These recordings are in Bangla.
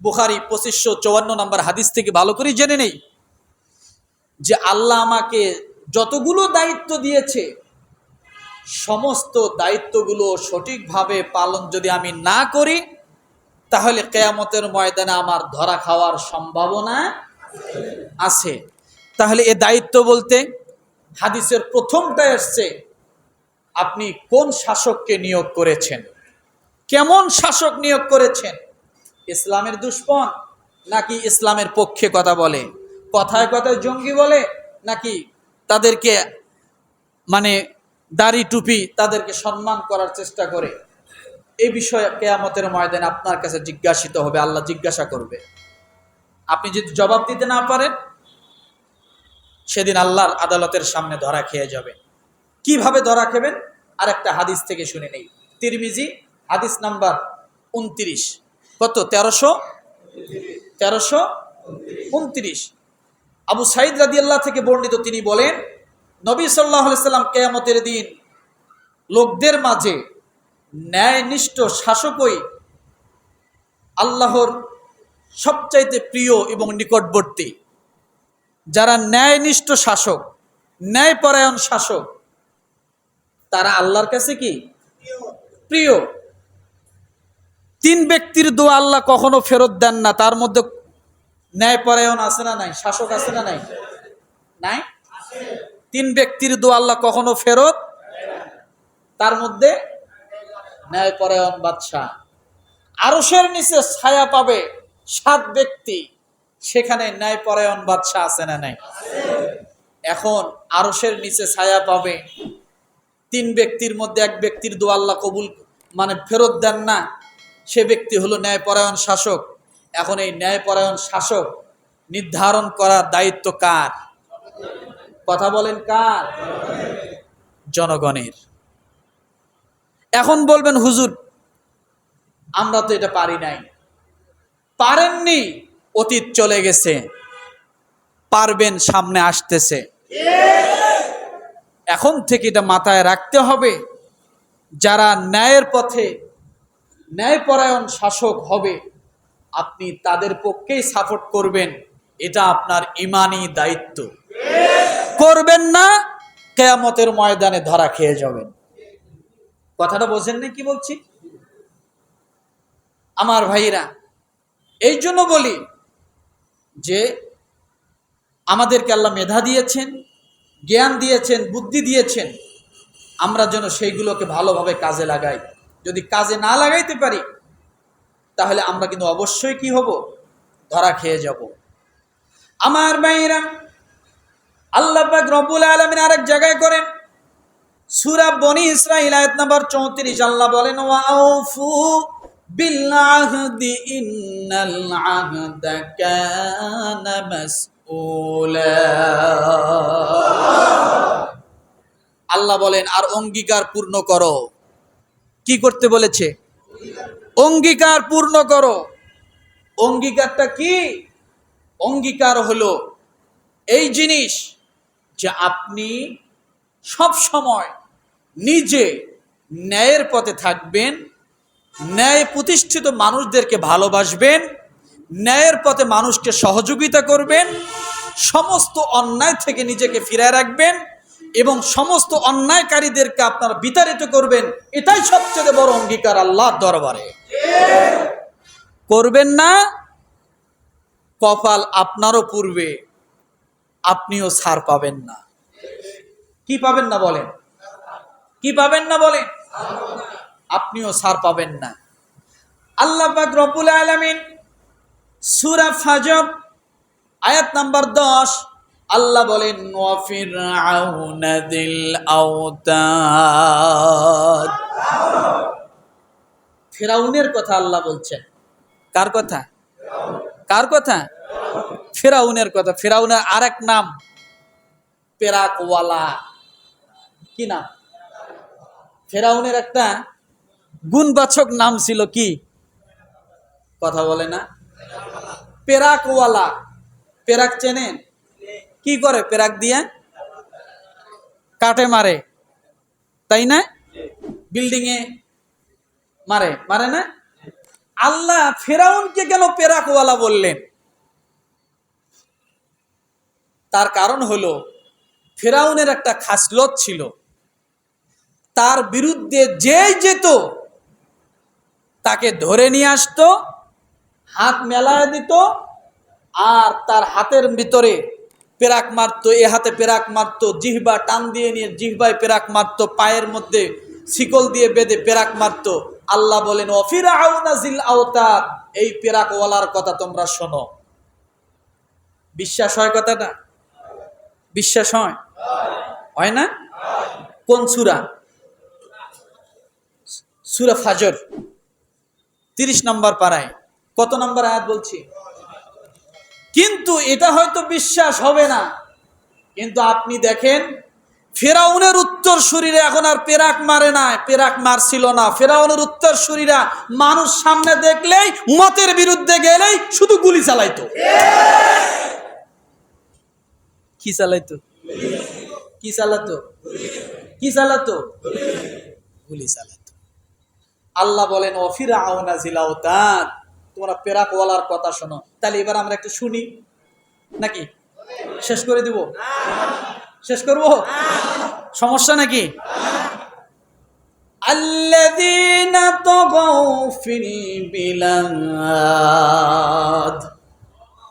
বুখারি পঁচিশশো চুয়ান্ন নম্বর হাদিস থেকে ভালো করে জেনে নেই যে আল্লাহ আমাকে যতগুলো দায়িত্ব দিয়েছে, সমস্ত দায়িত্বগুলো সঠিকভাবে পালন যদি আমি না করি, তাহলে কেয়ামতের ময়দানে আমার ধরা খাওয়ার সম্ভাবনা আছে। তাহলে এ দায়িত্ব বলতে হাদিসের প্রথমটা এসছে, আপনি কোন শাসককে নিয়োগ করেছেন? কেমন শাসক নিয়োগ করেছেন? ইসলামের দুশ্মন নাকি ইসলামের পক্ষে কথা বলে? কথায় কথায় জঙ্গি বলে নাকি তাদেরকে মানে দাড়ি টুপি তাদেরকে সম্মান করার চেষ্টা করে? এই বিষয়ে কেয়ামতের ময়দানে আপনার কাছে জিজ্ঞাসিত হবে, আল্লাহ জিজ্ঞাসা করবে। আপনি যদি জবাব দিতে না পারেন, সেদিন আল্লাহর আদালতের সামনে ধরা খেয়ে যাবে। কীভাবে ধরা খেবেন? আর একটা হাদিস থেকে শুনে নেই। তিরমিজি, হাদিস নাম্বার উনত্রিশ। কত? তেরোশো? তেরোশো উনত্রিশ। আবু সাইদ রাদি আল্লাহ থেকে বর্ণিত তিনি বলেন, নবী সাল্লাহ সাল্লাম কেয়ামতের দিন লোকদের মাঝে ন্যায়নিষ্ঠ শাসকই আল্লাহর সবচাইতে প্রিয় এবং নিকটবর্তী। যারা ন্যায়নিষ্ঠ শাসক, ন্যায়পরায়ণ শাসক, তারা আল্লাহর কাছে কি? প্রিয়। তিন ব্যক্তির দোয়া আল্লাহ কখনো ফেরত দেন না। তার মধ্যে ন্যায়পরায়ণ আছে না নাই? শাসক আছে না নাই? নাই? তিন ব্যক্তির দোয়া আল্লাহ কখনো ফেরত তার মধ্যে ন্যায়পরায়ণ বাদশাহ। আরসের নিচে ছায়া পাবে সাত ব্যক্তি। সেখানে ন্যায়পরায়ণ বাদশাহ আছে না নাই? এখন আরসের নিচে ছায়া পাবে তিন ব্যক্তির মধ্যে এক ব্যক্তির দোয়া আল্লাহ কবুল মানে ফেরত দেন না। সে ব্যক্তি হলো ন্যায়পরায়ণ শাসক। এখন এই ন্যায়পরায়ণ শাসক নির্ধারণ করার দায়িত্ব কার? কথা বলেন কার? জনগণের। এখন বলবেন, হুজুর, আমরা তো এটা পারি নাই। পারেননি, অতীত চলে গেছে। পারবেন, সামনে আসতেছে। এখন থেকে এটা মাথায় রাখতে হবে, যারা ন্যায়ের পথে ন্যায়পরায়ণ শাসক হবে। আপনি তাদের পক্ষেই সাপোর্ট করবেন। এটা আপনার ইমানি দায়িত্ব। করবেন না, কেয়ামতের ময়দানে ধরা খেয়ে যাবেন। কথাটা বোঝেন না কি বলছি? আমার ভাইরা এই জন্য বলি যে আমাদেরকে আল্লাহ মেধা দিয়েছেন, জ্ঞান দিয়েছেন, বুদ্ধি দিয়েছেন। আমরা যেন সেইগুলোকে ভালোভাবে কাজে লাগাই। যদি কাজে না লাগাইতে পারি, তাহলে আমরা কিন্তু অবশ্যই কি হব? ধরা খেয়ে যাব। আমার ভাইরা আল্লাহ পাক রব্বুল আলমিন আরেক জায়গায় করেন। সুরা বনি ইসরাইল আয়াত নাম্বার চৌত্রিশ, আল্লাহ বলেন, ওয়াউফু বিল আহদি ইন্নাল মাসউলা। আল্লাহ বলেন, আর অঙ্গীকার পূর্ণ করো। কি করতে বলেছে? অঙ্গীকার পূর্ণ করো। অঙ্গীকারটা কি? অঙ্গীকার হলো এই জিনিস যে আপনি সব সময় নিজে ন্যায়ের পথে থাকবেন, ন্যায় প্রতিষ্ঠিত মানুষদেরকে ভালোবাসবেন, ন্যায়ের পথে মানুষকে সহযোগিতা করবেন, সমস্ত অন্যায় থেকে নিজেকে ফিরায় রাখবেন এবং সমস্ত অন্যায়কারীদেরকে আপনারা বিতাড়িত করবেন, এটাই সবচেয়ে বড় অঙ্গীকার আল্লাহর দরবারে। করবেন না, কপাল আপনারও পূর্বে আপনিও ছাড় পাবেন না। কি পাবেন না বলেন? কি পাবেন না বলেন? আপনিও ছাড় পাবেন না। আল্লাহ পাক রব্বুল আলামিন সূরা ফাজর, আয়াত নাম্বার দশ আল্লাহ বলেন ফেরাউনের কথা আল্লাহ বলছেন। কার কথা? কার কথা? ফেরাউনের কথা। ফেরাউনের আর এক নাম, পেরাকওয়ালা। কি নাম? ফেরাউনের একটা গুণবাচক নাম ছিল কি? কথা বলে না। পেরাকওয়ালা। পেরাক চেনেন? কি করে পেরাক দিয়ে? কাটে, মারে। তাই না? বিল্ডিং এ মারে। মারে না? আল্লাহ ফেরাউনকে কেন পেরাকওয়ালা বললেন? তার কারণ হলো, ফেরাউনের একটা খাসলত ছিল। তার বিরুদ্ধে যেই যেত, তাকে ধরে নিয়ে আসতো, হাত মেলায় দিত, আর তার হাতের ভিতরে পেরাক মারতো, এ হাতে পেরাক মারতো, জিহবা টান দিয়ে নিয়ে জিহবায় পেরাক মারতো, পায়ের মধ্যে শিকল দিয়ে বেঁধে পেরাক মারতো। আল্লাহ বলেন আওতার এই পেরাকওয়ালার কথা তোমরা শোনো। বিশ্বাস হয় কথাটা? বিশ্বাস হয়? হয় না? কোন সুরা? সুরা ফাজর, তিরিশ নম্বর পাড়ায় কত নম্বর আয়াত বলছি? কিন্তু এটা হয়তো বিশ্বাস হবে না। কিন্তু আপনি দেখেন, ফেরাউনের উত্তর শরীরে এখন আর পেরাক মারে না পেরাক মারছিল না। ফেরাউনের উত্তর শরীরা মানুষ সামনে দেখলেই মতের বিরুদ্ধে গেলেই শুধু গুলি চালাইতো। কি চালাইতো? কি চালাতো? কি চালাতো? গুলি চালাতো আল্লাহ বলেন অফিরা আওনা জিলাও তার তোমরা পেরাকওয়ালার কথা শোনো তাহলে এবার আমরা একটু শুনি নাকি শেষ করে দিব শেষ করব সমস্যা নাকি الذين طغوا في البلاد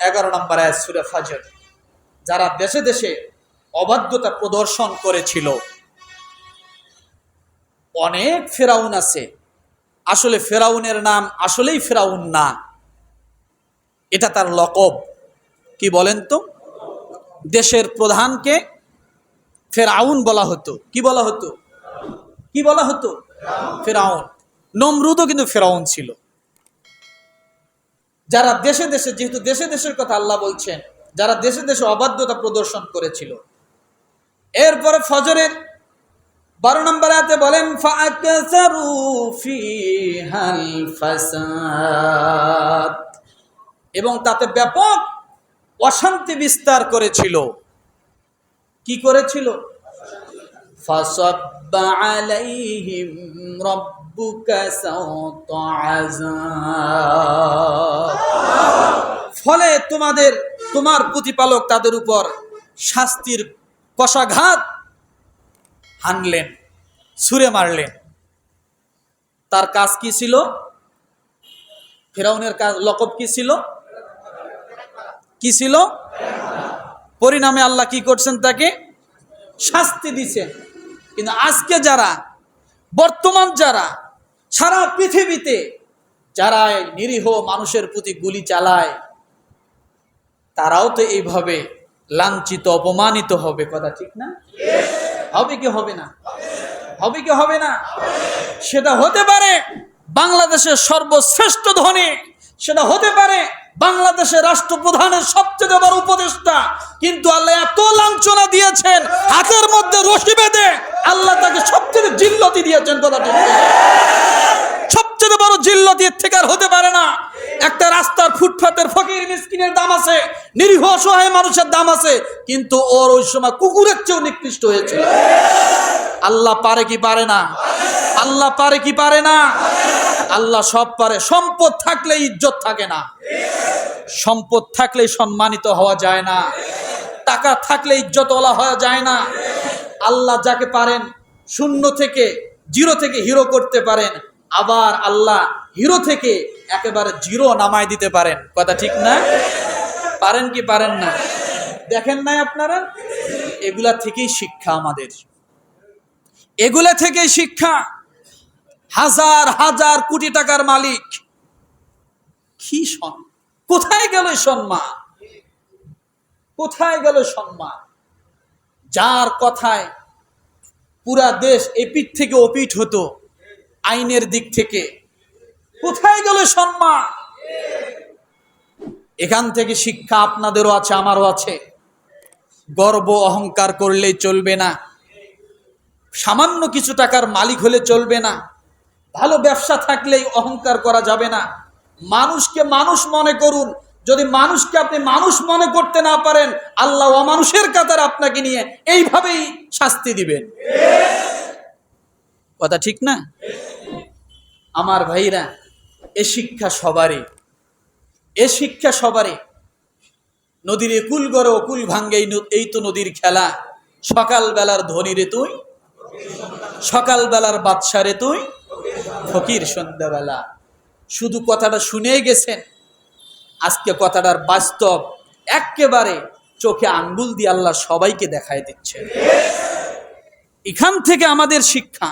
এগারো নম্বর আয়াত সূরা ফাজর যারা দেশে দেশে অবাধ্যতা প্রদর্শন করেছিল অনেক ফেরাউন আছে আসলে ফেরাউনের নাম আসলেই ফেরাউন না। এটা তার লকব। কি বলেন তো? দেশের প্রধানকে ফেরাউন বলা হতো। কি বলা হতো? কি বলা হতো? ফেরাউন। নমরুদও কিন্তু ফেরাউন ছিল। যারা দেশে দেশে, যেহেতু দেশে দেশের কথা আল্লাহ বলছেন, যারা দেশে দেশে অবাধ্যতা প্রদর্শন করেছিল, এরপরে ফজরের বারো নম্বর আয়াতে বলেন এবং তাতে ব্যাপক অশান্তি বিস্তার করেছিল। কি করেছিল? ফলে তোমাদের, তোমার প্রতিপালক তাদের উপর শাস্তির কষাঘাত হানলেন, ছুঁড়ে মারলেন। তার কাজ কি ছিল? ফেরাউনের কাজ, লকব কি ছিল? কি ছিল? পরিণামে আল্লাহ কি করছেন তাকে? শাস্তি দিছেন। কিন্তু আজকে যারা, বর্তমান যারা, সারা পৃথিবীতে যারা নিরীহ মানুষের প্রতি গুলি চালায়, তারাও তো এইভাবে লাঞ্ছিত, অপমানিত হবে, কথা ঠিক না? হবে কি হবে না? হবে কি হবে না? সেটা হতে পারে বাংলাদেশের সর্বশ্রেষ্ঠ ধনী। সেটা হতে পারে বাংলাদেশের রাষ্ট্রপ্রধানের সবচেয়ে বড় উপদেষ্টা। কিন্তু আল্লাহ এত লাঞ্ছনা দিয়েছেন, হাতের মধ্যে রশি বেঁধে আল্লাহ তাকে সবচেয়ে জিল্লতি দিয়েছেন সবচেয়ে বড় জিল্লতি এর থেকে আর হতে পারে না। একটা রাস্তার ফকির মিসকিনের দাম আছে, নিরীহ অসহায় মানুষের দাম আছে, কিন্তু ওর ওই সময় কুকুরের চেয়েও নিকৃষ্ট হয়েছিল। আল্লাহ পারে কি পারে না? আল্লাহ পারে কি পারে না? আল্লাহ সব পারে। সম্পদ থাকলে ইজ্জত থাকে না। সম্পদ থাকলে সম্মানিত হওয়া যায় না। টাকা থাকলে ইজ্জত ইজ্জতওয়ালা হওয়া যায় না। আল্লাহ যাকে পারেন, শূন্য থেকে, জিরো থেকে হিরো করতে পারেন। আবার আল্লাহ হিরো থেকে একেবারে জিরো নামায় দিতে পারেন। কথা ঠিক না? পারেন কি পারেন না? দেখেন নাই আপনারা? এগুলা থেকেই শিক্ষা আমাদের। এগুলা থেকেই শিক্ষা। হাজার হাজার কোটি টাকার মালিক। কি সন? কোথায় গেল সম্মান? কোথায় গেল সম্মান? যার কথায় পুরা দেশ এপিঠ থেকে ওপিঠ হতো, আইনের দিক থেকে। কোথায় গেল সম্মান? এখান থেকে শিক্ষা আপনাদেরও আছে আমারও আছে। গর্ব অহংকার করলেই চলবে না। সামান্য কিছু টাকার মালিক হলে চলবে না। ভালো ব্যবসা থাকলেই অহংকার করা যাবে না। মানুষকে মানুষ মনে করুন। যদি মানুষকে আপনি মানুষ মনে করতে না পারেন আল্লাহ অমানুষের কাতার আপনাকে নিয়ে এইভাবেই শাস্তি দিবেন। কথা ঠিক না? আমার ভাইরা এ শিক্ষা সবারই। এ শিক্ষা সবারই। নদীর একুল গড়ে অকুল ভাঙ্গে এই তো নদীর খেলা। সকালবেলার ধনী রে তুই, সকালবেলার বাদশা রে তুই, ফকির সন্ধ্যাবেলা। শুধু কথাটা শুনেই গেছেন। আজকে কথাটার বাস্তব একেবারে চোখে আঙ্গুল দিয়ে আল্লাহ সবাইকে দেখায় দিচ্ছে এখান থেকে আমাদের শিক্ষা।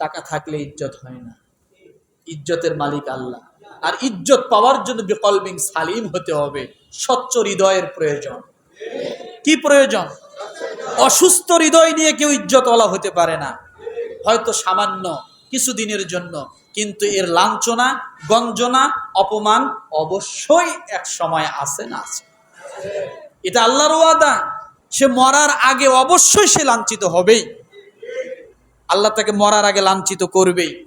টাকা থাকলে ইজ্জত হয় না। ইজ্জতের মালিক আল্লাহ। আর ইজ্জত পাওয়ার জন্য বিকলবিং সালিম হতে হবে। স্বচ্ছ হৃদয়ের প্রয়োজন। কি প্রয়োজন? অসুস্থ হৃদয় নিয়ে কেউ ইজ্জত ইজ্জতওয়ালা হতে পারে না। হয়তো সামান্য কিছুদিনের জন্য, কিন্তু এর লাঞ্ছনা, গঞ্জনা, অপমান অবশ্যই এক সময় আসে না আছে। এটা আল্লাহর ওয়াদা। সে মরার আগে অবশ্যই সে লাঞ্ছিত হবেই। আল্লাহ তাকে মরার আগে লাঞ্ছিত করবেই।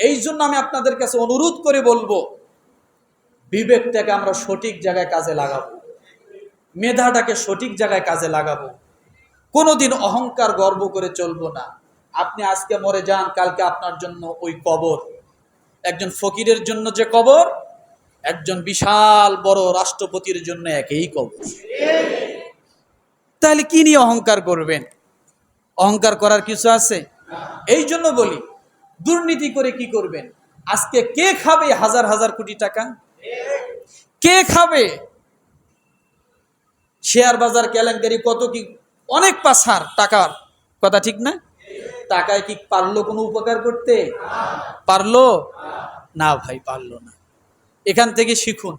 এই জন্য আমি আপনাদের কাছে অনুরোধ করে বলব বিবেকটাকে আমরা সঠিক জায়গায় কাজে লাগাবো। মেধাটাকে সঠিক জায়গায় কাজে লাগাবো। কোনোদিন অহংকার গর্ব করে চলবো না। আপনি আজকে মরে যান, কালকে আপনার জন্য ওই কবর। একজন ফকিরের জন্য যে কবর, একজন বিশাল বড় রাষ্ট্রপতির জন্য একই কবর। তাহলে কি নিয়ে অহংকার করবেন? অহংকার করার কিছু আছে? এই জন্য বলি দুর্নীতি করে কি করবেন? আজকে কে খাবে হাজার হাজার কোটি টাকা? কে খাবে? শেয়ার বাজার, কেলেঙ্কারি, কত কি, অনেক পাসার টাকার, কথা ঠিক না? টাকায় কি পারল কোনো উপকার করতে? পারল? না ভাই, পারল না। এখান থেকে শিখুন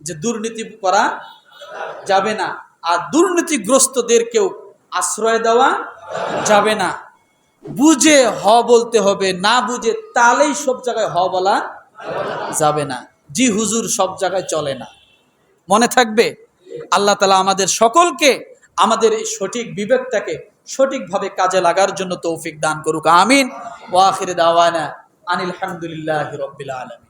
যে দুর্নীতি করা যাবে না, আর দুর্নীতিগ্রস্তদেরকেও আশ্রয় দেওয়া যাবে না। বুঝে হ বলতে হবে, না বুঝে তালেই সব জায়গায় হ বলা যাবে না। জি হুজুর, সব জায়গায় চলে না। মনে থাকবে? আল্লাহ তালা আমাদের সকলকে আমাদের এই সঠিক বিবেকটাকে সঠিকভাবে কাজে লাগার জন্য তৌফিক দান করুক। আমিন। ওয়াখির দাওয়ানা আনিল হামদুলিল্লাহ রব্বিল আলমী